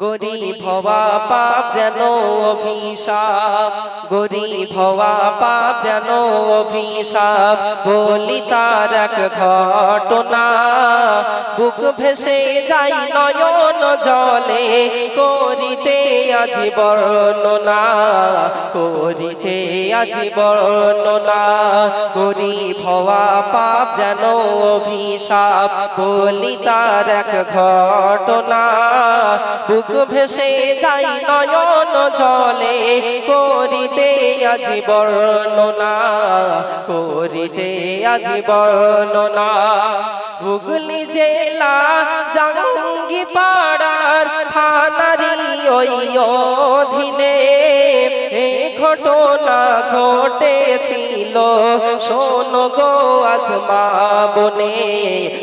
গরিব হওয়া পাপ যেন অভিশাপ গরিব হওয়া পাপ যেন অভিশাপ, বলি তার এক ঘটনা। বুক ভেসে যাই নয়ন জলে, করিতে আজি বর্ণনা, করিতে আজি বর্ণনা। গরিব হওয়া পাপ যেন অভিশাপ, বলি তার এক ঘটনা। বুক ভেসে যাই নয়ন জলে করিতে আজি বর্ণনা করিতে আজি বর্ণনা। হুগলি জেলা জাঙ্গি পাড়ার থানারি ওই অধীনে। ঘটনা ঘটেছিল। শোনো গো আজ মা বনে,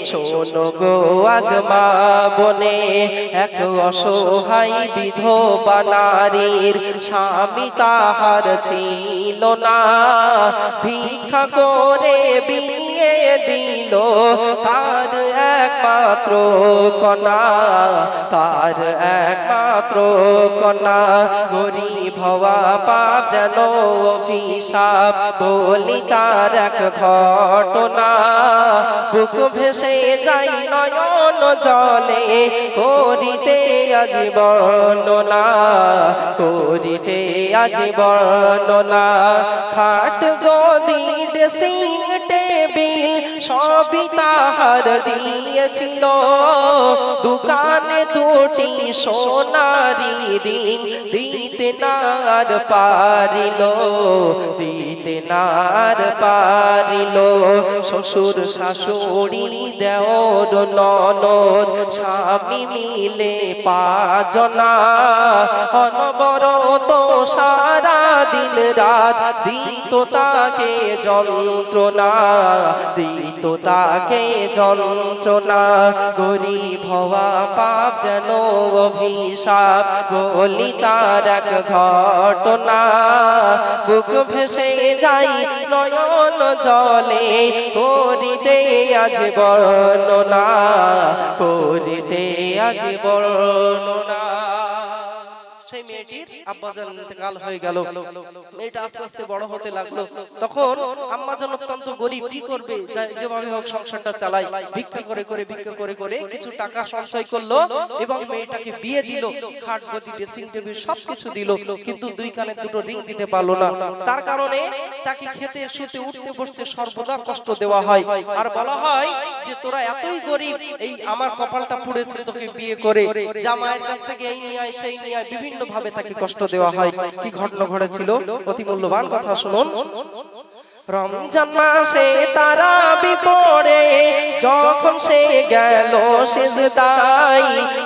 শোনো গো আজ মা বনে, এক অসহায় বিধবা নারীর স্বামী তাহার ছিল না। ভিক্ষা করে বিয়ে দিল তার একমাত্র কনা তার একমাত্র কনা গরিব হওয়া পাপ যেন অভিশাপ বলি তার এক ঘটনা। বুক ভেসে যাই নয়ন জলে, করিতে আজ বর্ণনা, করিতে আজ বর্ণনা। খাট গদির সিং টেবিল সবই তাহার দিয়েছিল। দোকানে দুটি সোনারি রিং দিতে নার পারিল, দিতে নার পারিল। শ্বশুর শাশুড়ি দেওর ননদ, স্বামী মিলে পাজনা অনবরত সারা দিন রাত দিত তাকে যন্ত্রণা, দিত তাকে যন্ত্রণা গরিব হওয়া পাপ যেন অভিশাপ বলি তার এক ঘটনা। বুক ভেসে যাই নয়ন জলে, করিতে আজ বর্ণনা, করিতে আজ বর্ণনা। সেই মেয়েটির আব্বাজান ইন্তেকাল হয়ে গেল। মেয়েটা আস্তে আস্তে বড় হতে লাগল। তখন আম্মাজান অত্যন্ত গরিব কি করবে? যেভাবে হোক সংসারটা চালাই। ভিক্ষা করে করে ভিক্ষা করে করে কিছু টাকা সঞ্চয় করল এবং মেয়েটাকে বিয়ে দিল। খাট গদি ড্রেসিং টেবিল সবকিছু দিল কিন্তু দুই কানে দুটো রিং দিতে পারল না। তার কারণে তাকে খেতে শুতে উঠতে বসতে সর্বদা কষ্ট দেওয়া হয়। আর বলা হয় যে তোরা এতই গরিব এই আমার কপালটা পুড়েছে তোকে বিয়ে করে জামাইয়ের কাছ থেকে এই নিয়ে আয় সেই নিয়ে আয় বিভিন্ন ভাবে তাকে কষ্ট দেওয়া হয়? কি ঘটনা ঘটেছিল? অতি মূল্যবান কথা শুনুন। রমজান মাসে তারা বিপরে যখন সে গেল সেজদাই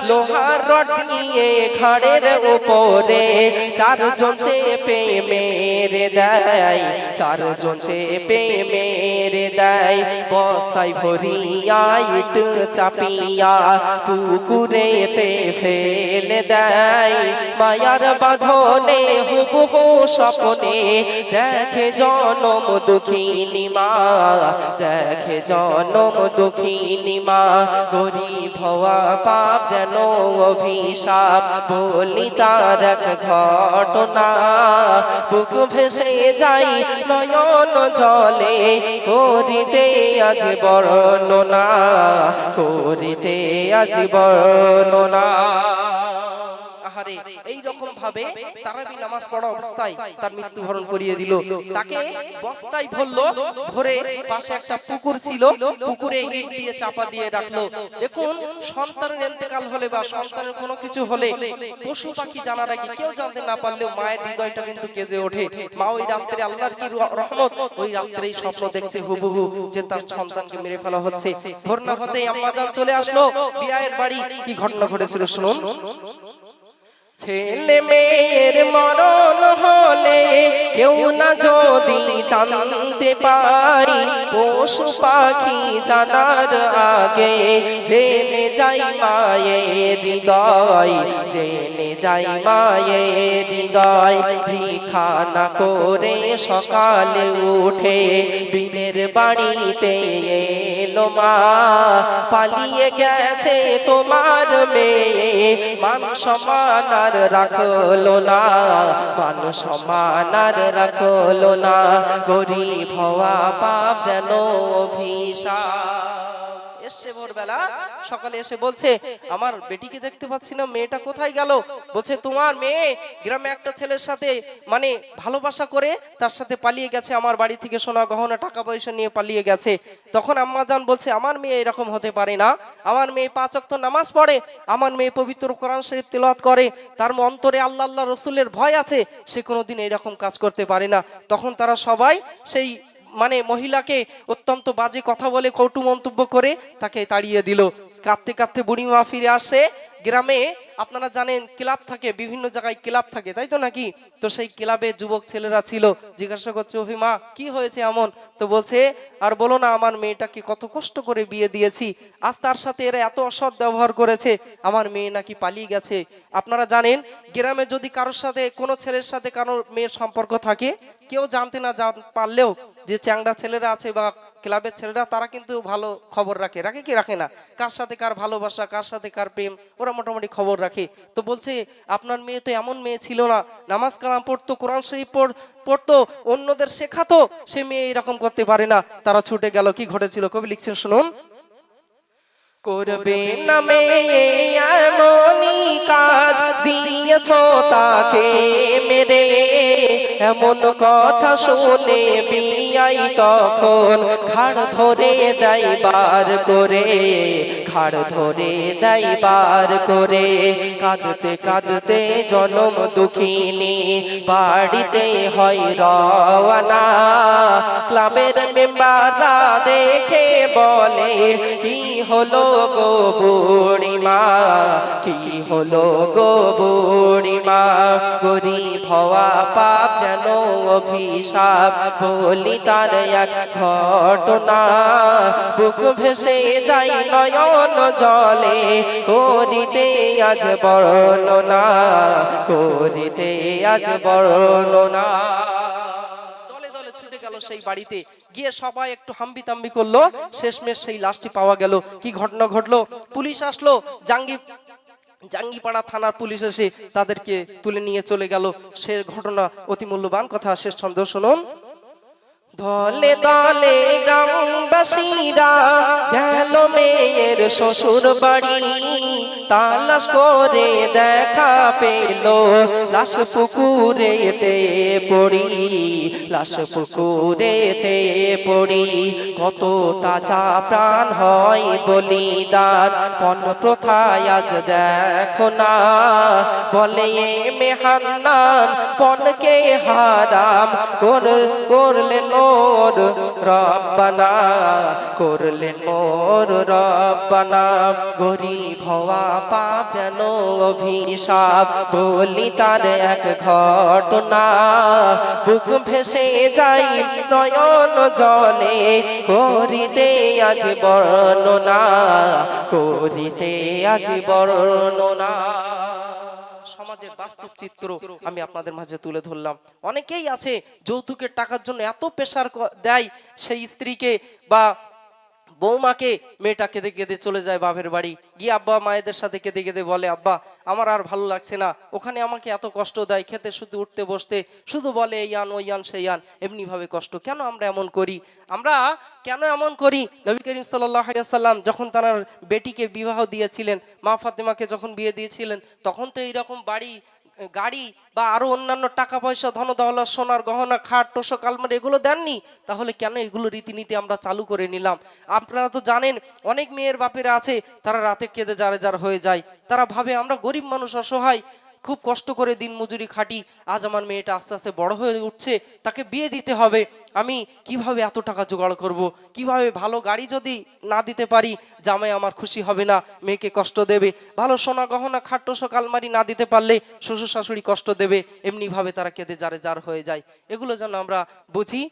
লোহার রড নিয়ে ঘাড়ের উপরে চারজন চেপে মেরে দেয়, চারজন চেপে মেরে দেয়, বস্তায় ভরিয়া, ইট চাপিয়া, পুকুরেতে ফেলে দেয়, মায়ার বাঁধনে হুবহু স্বপ্নে দেখে জনম দুঃখিনী মা দেখে জনম দুঃখিনী মা গরিব হওয়া পাপ যেন অভিশাপ, বলি তার এক ঘটনা। বুক ভেসে যাই নয়ন জলে, করিতে আজ বর্ণনা, করিতে আজ বর্ণনা। আহারে এই রকম ভাবে তারাবি নামাজ পড়া অবস্থায় তার মৃত্যুবরণ করিয়ে দিল। তাকে বস্তায় ভরলো ভরে পাশে একটা পুকুর ছিল পুকুরে ইট দিয়ে চাপা দিয়ে রাখল। দেখুন সন্তানের ইন্তেকাল হলে বা সন্তানের কোনো কিছু হলে পশু পাখি জানার আগে কেউ জানতে না পারলেও মায়ের হৃদয়টা কিন্তু কেঁদে ওঠে। মা ওই রাত্রে আল্লাহর কি রহমত ওই রাত্রেই স্বপ্ন দেখছে হুবহু যে তার সন্তানকে মেরে ফেলা হচ্ছে। ভোর না হতেই আম্মাজান চলে আসলো বিয়ের বাড়ি কি ঘটনা ঘটেছিল শুনুন। ¿no? ছেলে মেয়ের মরণ হলে কেউ না যদি জানতে পাই পশু পাখি জানার আগে জেনে যাই মায়ের হৃদয়, জেনে যাই মায়ের হৃদয়। ভিক্ষা না করে সকালে উঠে বিনের বাড়িতে এলো মা, পালিয়ে গেছে তোমার মেয়ে। মান সমান আর রাখল না মানুষ সমান আর রাখল না। গরিব হওয়া পাপ যেন অভিশাপ। এসছে ভোরবেলা। সকালে এসে বলছে আমার বেটিকে দেখতে পাচ্ছি না মেয়েটা কোথায় গেল? বলছে তোমার মেয়ে গ্রামে একটা ছেলের সাথে মানে ভালোবাসা করে তার সাথে পালিয়ে গেছে আমার বাড়ি থেকে সোনা গহনা টাকা পয়সা নিয়ে পালিয়ে গেছে। তখন আম্মা জান বলছে আমার মেয়ে এরকম হতে পারে না। আমার মেয়ে পাঁচ অক্ত নামাজ পড়ে আমার মেয়ে পবিত্র কোরআন শরীফ তেলাওয়াত করে তার অন্তরে আল্লাহ আল্লাহ রসুলের ভয় আছে সে কোনোদিন এরকম কাজ করতে পারে না। তখন তারা সবাই সেই মানে মহিলাকে অত্যন্ত বাজে কথা বলে, কটু মন্তব্য করে তাকে তাড়িয়ে দিল। কাঁদতে কাঁদতে বুড়িমা ফিরে আসে। গ্রামে আপনারা জানেন, ক্লাব থাকে, বিভিন্ন জায়গায় ক্লাব থাকে, তাই তো নাকি? তো সেই ক্লাবে যুবক ছেলেরা ছিল। জিজ্ঞাসা করছে ওহিমা কি হয়েছে এমন? তো বলছে, আর বলো না, আমার মেয়েটাকে কত কষ্ট করে বিয়ে দিয়েছি। আজ তার সাথে এরা এত অসৎ ব্যবহার করেছে, আমার মেয়ে নাকি পালিয়ে গেছে। আপনারা জানেন, গ্রামে যদি কারোর সাথে, কোনো ছেলের সাথে কারোর মেয়ের সম্পর্ক থাকে, কেউ জানতে না পারলেও যে চ্যাংড়া ছেলেরা আছে বা ক্লাবের ছেলেরা তারা কিন্তু ভালো খবর রাখে। রাখে কি রাখে না? কার সাথে কার ভালোবাসা কার সাথে কার প্রেম ওরা মোটামুটি খবর রাখে। তো বলছে আপনার মেয়ে তো এমন মেয়ে ছিল না। নামাজ কালাম পড়তো কোরআন শরীফ পড় পড়তো অন্যদের শেখাতো। সে মেয়ে এরকম করতে পারে না। তারা ছুটে গেল কি ঘটেছিল? কবি লিখছেন শুনুন। করবে না মেয়ে এমনই কাজ দিয়েছ তাকে মেরে। এমন কথা শুনে বিয়াই তখন খাড় ধরে দেয় করে, খাড় ধরে দেয় করে। কাঁদতে কাঁদতে জনম দুঃখিনী, বাড়িতে হয় রওয়ানা। ক্লাবের মেম্বাররা দেখে বলে, কি হলো গো বুড়িমা? কি হলো গো বুড়িমা? গরিব হওয়া পাপ যেন অভিশাপ বলি তার এক ঘটনা। বুক ভেসে যাই নয়ন জলে। করিতে আজ বর্ণনা, করিতে আজ বর্ণনা। সেই বাড়িতে। গিয়ে সবাই একটু হাম্বি তাম্বি করল। শেষমেশ সেই লাশটি পাওয়া গেল। কি ঘটনা ঘটলো? পুলিশ আসলো। জাঙ্গি, জাঙ্গিপাড়া থানার পুলিশ এসে তাদেরকে তুলে নিয়ে চলে গেল। সে ঘটনা অতি মূল্যবান কথা। শেষ ছন্দ শুনুন। দলে দলে গ্রামবাসীরা গেল মেয়ের শ্বশুর বাড়ি। তালাশ করে দেখা পেল লাশ পুকুরেতে পড়ি। লাশ পুকুরেতে পড়ি। কত তাজা প্রাণ হয় বলিদান। পণ প্রথায় আজ দেখো না। বলে মেহান্নান, পণকে হারাম কর, করলেন মোর রব্বানা করলেন মোর রব্বানা। গরিব হওয়া পাপ যেন অভিশাপ, বলি তার এক ঘটনা। বুক ভেসে যাই নয়ন জলে, করিতে আজ বর্ণনা, করিতে আজ বর্ণনা। সমাজের বাস্তব চিত্র আমি আপনাদের মাঝে তুলে ধরলাম। অনেকেই আছে যৌতুকের টাকার জন্য এত প্রেশার দেয় সেই স্ত্রীকে বা বৌমাকে মেয়েটা কেঁদে কেঁদে চলে যায় বাপের বাড়ি। গিয়ে আব্বা মায়েদের সাথে কেঁদে কেঁদে বলে, আব্বা, আমার আর ভালো লাগছে না। ওখানে আমাকে এত কষ্ট দেয় খেতে শুধু উঠতে, বসতে। শুধু বলে এই আন, ওই আন, সেই আন। এমনিভাবে কষ্ট। কেন আমরা এমন করি? আমরা কেন এমন করি? নবী করিম সাল্লাম যখন তার বেটিকে বিবাহ দিয়েছিলেন, মা ফাতেমাকে যখন বিয়ে দিয়েছিলেন, তখন তো এইরকম বাড়ি গাড়ি বা আরও অন্যান্য টাকা পয়সা ধন দহলা সোনার গহনা, খাট, তোষক, আলমারি এগুলো দেননি? তাহলে কেন এগুলো রীতিনীতি আমরা চালু করে নিলাম? আপনারা তো জানেন, অনেক মেয়ের বাপেরা আছে, তারা রাতে কেঁদে যারে যার হয়ে যায়। তারা ভাবে আমরা গরিব মানুষ, অসহায়। খুব কষ্ট করে দিন মজুরি খাটি, আজ আমার মেয়েটা আস্তে আস্তে বড় হয়ে উঠছে, তাকে বিয়ে দিতে হবে। আমি কীভাবে এত টাকা জোগাড় করব? কীভাবে ভালো গাড়ি যদি না দিতে পারি, জামাই আমার খুশি হবে না, মেয়েকে কষ্ট দেবে। ভালো সোনা গহনা খাট্টো আলমারি না দিতে পারলে শ্বশুর শাশুড়ি কষ্ট দেবে, এমনিভাবে তারা কেঁদে যারে যার হয়ে যায়। এগুলো যেন আমরা বুঝি।